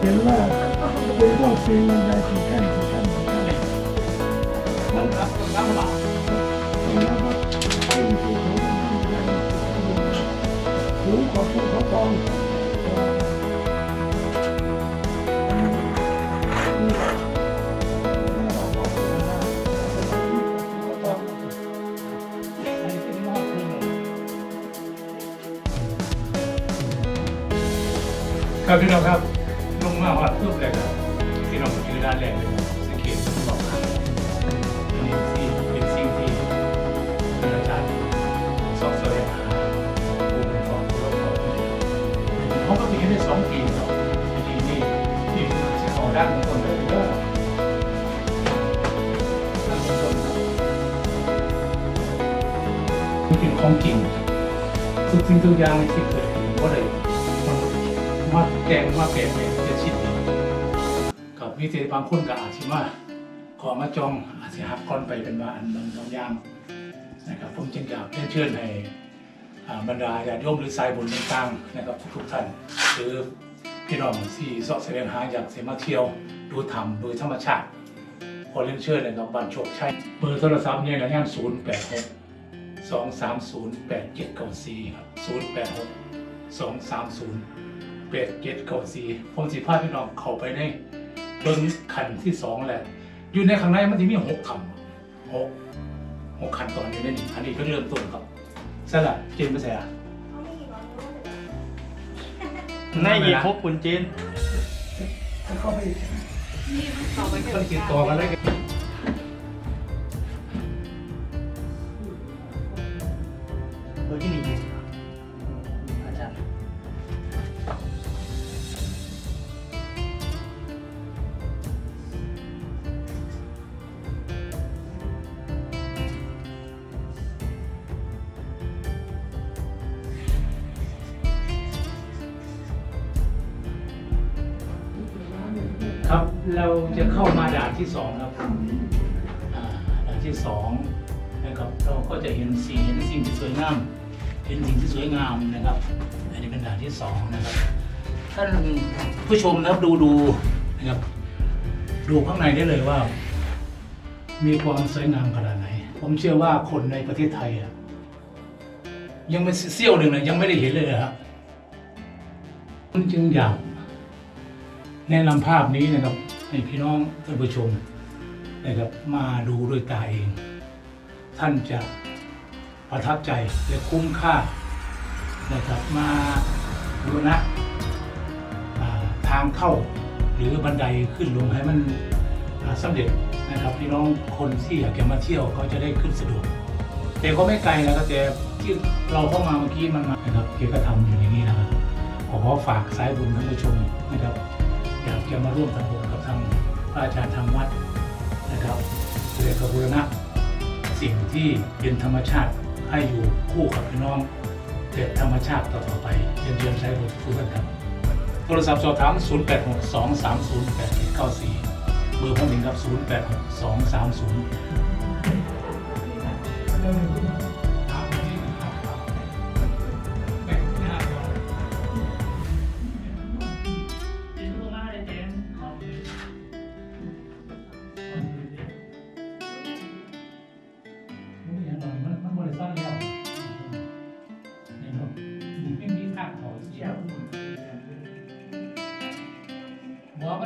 อยากจะที่เห็นว่าเป็นพวกปีนได้ที่แท่นที่แท่นที่แท่นน้ำรับน้ำหลากแล้วก็เป็นที่เขาสูงกว่าภูเขาทองอันนี้เป็นมากขึ้นครับพี่น้องครับ เป็นของจริงทุกสิ่งทุกอย่างที่เกิดขึ้นก็เลยมาแกงมาเปลี่ยนเป็นจะชิดเดียวกับวิเศษบางคนก็อาจสิมาขอมาจองอาจจะหักก้อนไปเป็นบางอันบางบางอย่างนะครับผมจึงอยากเรียนเชิญให้บรรดาญาติโยมหรือสายบุญต่างๆนะครับทุกท่านหรือพี่น้องที่เสาะแสวงหาอยากเสมาเที่ยวดูธรรมโดยธรรมชาติขอเรียนเชิญนะครับบ้านโชคชัยเบอร์โทรศัพท์เนี่ยนะย่างศูนย์แปดหก สองสามศูนย์แปดเจ็ดเก้าสี่ครับศูนย์แปดหกสองสามศูนย์เป็ดเจ็ดเก้าสี่ผมสิพาพี่น้องเข้าไปในเบิ้งขันที่สองแหละอยู่ในข้างในมันจะมีหกคำหกหกขันตอนอยู่ในนี้อันนี้เพิ่งเริ่มต้นครับสลัดเจนไม่ใช่อะในอีกพบคุณจีนแล้วเข้าไปต้องติดต่อกันเล ครับเราจะเข้ามาด่านที่สองครับอ่าด่านที่สองนะครับเราก็จะเห็นสีเห็นสิ่งที่สวยงามเห็นสิ่งที่สวยงามนะครับอันนี้เป็นด่านที่สองนะครับท่านผู้ชมนะครับดูดูนะครับดูข้างในได้เลยว่า มีความสวยงามขนาดไหน ผมเชื่อว่าคนในประเทศไทยอะยังเป็นเสี้ยวหนึ่งนะยังไม่ได้เห็นเลยนะครับผมจึงอยาก แนะนำภาพนี้นะครับให้พี่น้องท่านผู้ชมนะครับมาดูด้วยตาเอง ท่านจะประทับใจและคุ้มค่านะครับมาดูนะทางเข้าหรือบันไดขึ้นลงให้มันอ่าสำเร็จนะครับพี่น้องคนที่อยากจะมาเที่ยวเขาจะได้ขึ้นสะดวก แต่ก็ไม่ไกลนะครับแต่ที่เราเข้ามาเมื่อกี้มันมานะครับเกีก็ทำอยู่ในนี้นะครับขอฝากสายบุญท่านผู้ชมนะครับ จะมาร่วมทำบุญกับทางพระอาจารย์ทางวัดนะครับเพื่อกบูรณะสิ่งที่เป็นธรรมชาติให้อยู่คู่กับพี่น้องเกิดธรรมชาติต่อไปเรียนเรียนสายบุญทุกท่านครับ โทรศัพท์สอบถาม 0 8 6 2 3 0 8 9 4 เบอร์ผมเองครับ 0 8 6 2 3 0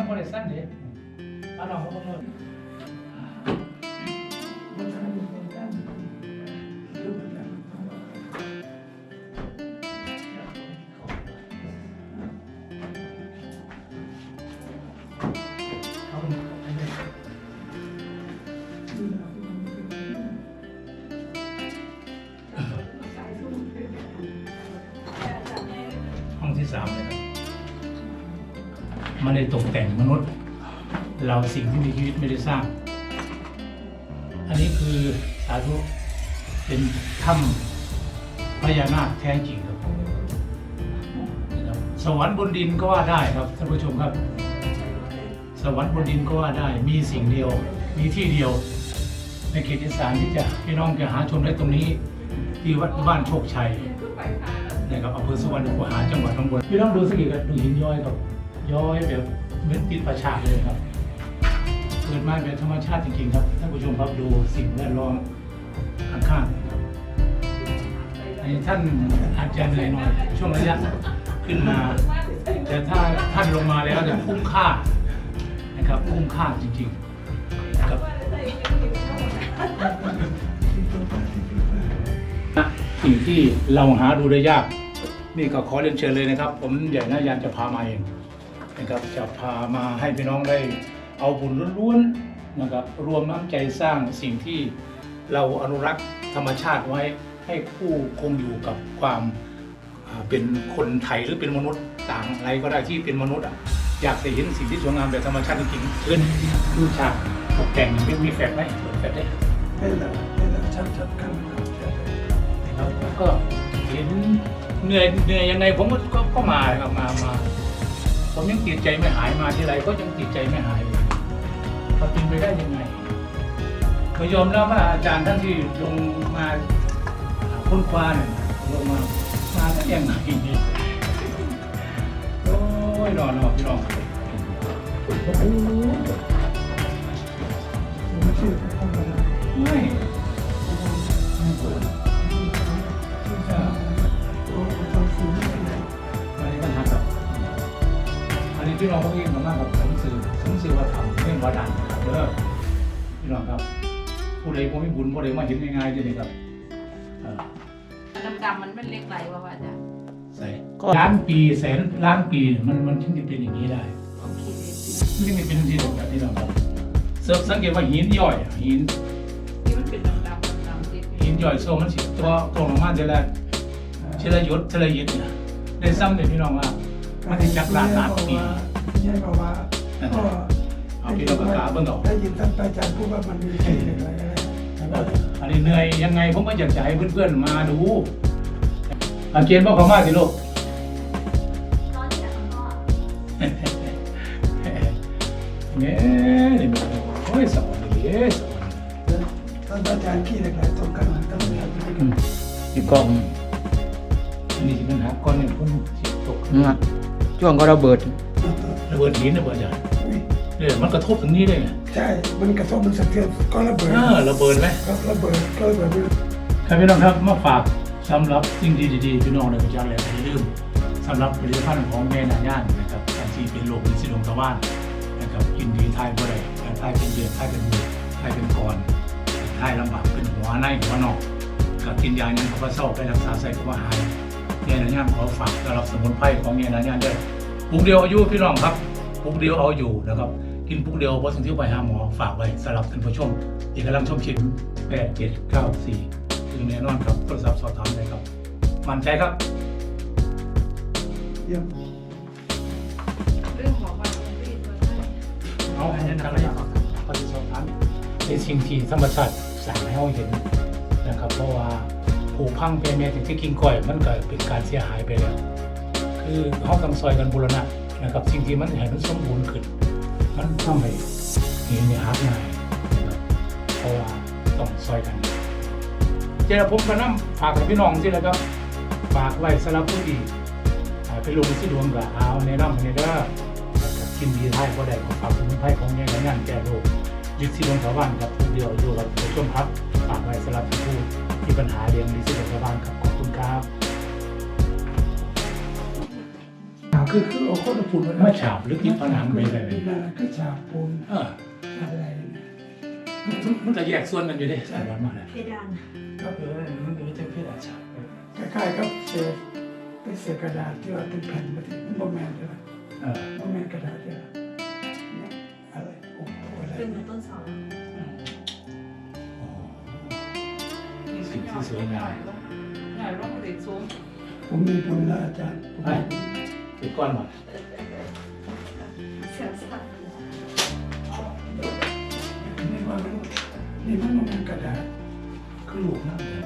บอกมันบริษัทเด็ ได้ตกแต่งมนุษย์ เราสิ่งที่มีชีวิตไม่ได้สร้าง อันนี้คือสาธุเป็นถ้ำพญานาคแท้จริงครับนครับสวรรค์บนดินก็ว่าได้ครับท่านผู้ชมครับ สวรรค์บนดินก็ว่าได้ มีสิ่งเดียว มีที่เดียว ในเขตอีสานที่จะพี่น้องจะหาชมได้ตรงนี้ ที่วัดบ้านโชคชัยนะครับอำเภอสุวรรณคูหาจังหวัดหนองบัวพี่น้องดูสักทีกันดูหินย้อยครับ ย้อยแบบเหมือนติดประชาเลยครับเกิดมาแบบธรรมชาติจริงๆครับท่านผู้ชมครับดูสิ่งแวดล้อมข้างๆครับอันนี้ท่านอาจจะเหนื่อยหน่อยช่วงระยะขึ้นมา แต่ถ้าท่านลงมาแล้วจะคุ้มค่านะครับคุ้มค่าจริงๆนะครับสิ่งที่เราหาดูได้ยาก นี่ก็ขอเรียนเชิญเลยนะครับ ผมใหญ่นายานจะพามาเอง นะครับจะพามาให้พี่น้องได้เอาบุญล้วนๆนะครับรวมน้ำใจสร้างสิ่งที่เราอนุรักษ์ธรรมชาติไว้ให้ผู้คงอยู่กับความอ่าเป็นคนไทยหรือเป็นมนุษย์ต่างอะไรก็ได้ที่เป็นมนุษย์อะอยากจะเห็นสิ่งที่สวยงามแบบธรรมชาติจริงๆเพื่อนดูฉากตกแต่งมีมีแฟลชไหมเปิดแฟลชได้ให้เราให้เราชัดชัดกันครับนะครับแล้วก็เห็นเหนื่อยเหนื่อยยังไงผมก็ก็ก็มาครับมามา ผมยังติดใจไม่หายมาที่ไรก็ยังติดใจไม่หายเลยมันเป็นไปได้ยังไงเรายอมรับว่าอาจารย์ท่านที่ลงมาค้นคว้าเนี่ยลงมามาได้ยังไงโอ้ยนอนนอนพี่น้องโอ้ ว่าทำเรื่องวาดันนะครับเด้อพี่น้องครับ ผู้ใดผมไม่บุญผู้ใดมาเห็นง่ายๆเลยครับเออดำๆมันไม่เล็กไรวะว่าอาจารย์ใส่ล้านปีแสนล้านปีเนี่ยมันมันถึงจะเป็นอย่างนี้ได้ โอเคเลยสิมันถึงจะเป็นที่แบบที่เราครับเสิร์ฟสังเกตว่าหินย่อยอะหินที่มันเป็นดำๆดำๆสิหินย่อยโซ่มันสิตัวตรงลงมาเท่าไรเท่าไรยศเท่าไรยิดเนี่ยได้ซ้ำเนี่ยพี่น้องว่ามันถึงจักล้านล้านปีเนี่ยบอกว่าก็ เอาพี่น้องกากาเบิ่งเอาได้ยินท่านอาจารย์พูดว่ามันมีแค่อะไรอะไรอันนี้เหนื่อยยังไงผมก็อยากจะให้เพื่อนๆมาดูอาเกียนบอกเขามาสิลูกเนี่ยนี่มันโอ้ยสอนดีเอ้ยสอนท่านอาจารย์ขี้เหล็กไหลตรงกันท่านอาจารย์อืมอีกกล้องอันนี้ที่มันหักก้อนเนี่ยผมสิตกงัดช่วงก็ระเบิดระเบิดหินระเบิดจ้ะ เนี่ยมันกระทบถึงนี้ได้ไงใช่ มันกระทบมันสะเทือนก็ระเบิดเออระเบิดไหมก็ระเบิดก็ระเบิดครับพี่น้องครับมาฝากสำหรับสิ่งที่ดีๆพี่น้องในประชาชนอย่าลืมสำหรับผลิตภัณฑ์ของแม่นาย่านนะครับการที่เป็นโรคลิ้นสีดวงตะวันนะครับกินดีทายบ่ได้ทายเป็นเดือนทายเป็นมือทายเป็นก่อนทายลำบากเป็นหัวในหัวนอกก็กินยายังเขาก็เศร้าไปรักษาใส่ก็ว่าหายแม่นาย่านขอฝากสำหรับสมุนไพรของแม่นาย่านด้วยปุกเดียวอายุพี่น้องครับ ปุกเดียวเอาอยู่นะครับ กินปุกเดียวพอถึงที่ไปหาหมอฝากไว้สำหรับท่านผู้ชมที่กำลังชมคลิปแปดเจ็ดเก้าสี่ถึงแน่นอนครับโทรศัพท์สอบถามได้ครับ มั่นใจครับเยี่ยมเรื่องของวันรีดวันนั้นเอาอันนั้นอะไรครับปฏิสอบถามในสิ่งที่ธรรมชาติสั่งให้เราเห็นนะครับ เพราะว่าผูกพังไปแม้ถึงที่กินก่อย มันก็เป็นการเสียหายไปแล้ว คือเขาต้องซอยกันบูรณะ นะครับสิ่งที่มันให้มันสมบูรณ์ขึ้น มันทำให้หินเนี่ยหักง่ายเพราะว่าต้องซอยกันเจ้าผมก็นำฝากกับพี่น้องที่แล้วก็ฝากไว้สำหรับผู้ที่อ่าไปลงที่ดวงกับเอาในน้ำในเด้อกับกินดีไทยก็ได้ของฝากสมุนไพรของแง่งานแก้โรคยึดที่ดวงชาวบ้านครับผู้เดียวอยู่กับผู้ชมครับฝากไว้สำหรับผู้มีปัญหาเรื่องลิซิดวงชาวบ้านครับขอบคุณครับ คือคือเอาคนฝุ่นไม่ฉาบหรือกินผนังไปเลยก็ฉาบปูนเอออะไรมันมันจะแยกส่วนกันอยู่ดิใช่ไหมมาเลยเพดานก็เออมันก็จะเพื่อฉาบคล้ายๆกับเศษเป็นเศษกระดาษที่ว่าเป็นแผ่นมาถึงโมแมนใช่ไหมเออโมแมนกระดาษเนี่ยเนี่ยอะไรโอ้โหอะไรเป็นเหมือนต้นเสาสิ่งที่สวยงามใหญ่ร่องเด็กสูงผมมีบุญแล้วอาจารย์ ไปติดก้อนหมดเสียสัตว์นี่ว่ามันนี่มันโมแมนกระดาษคือลูกนั่นเลย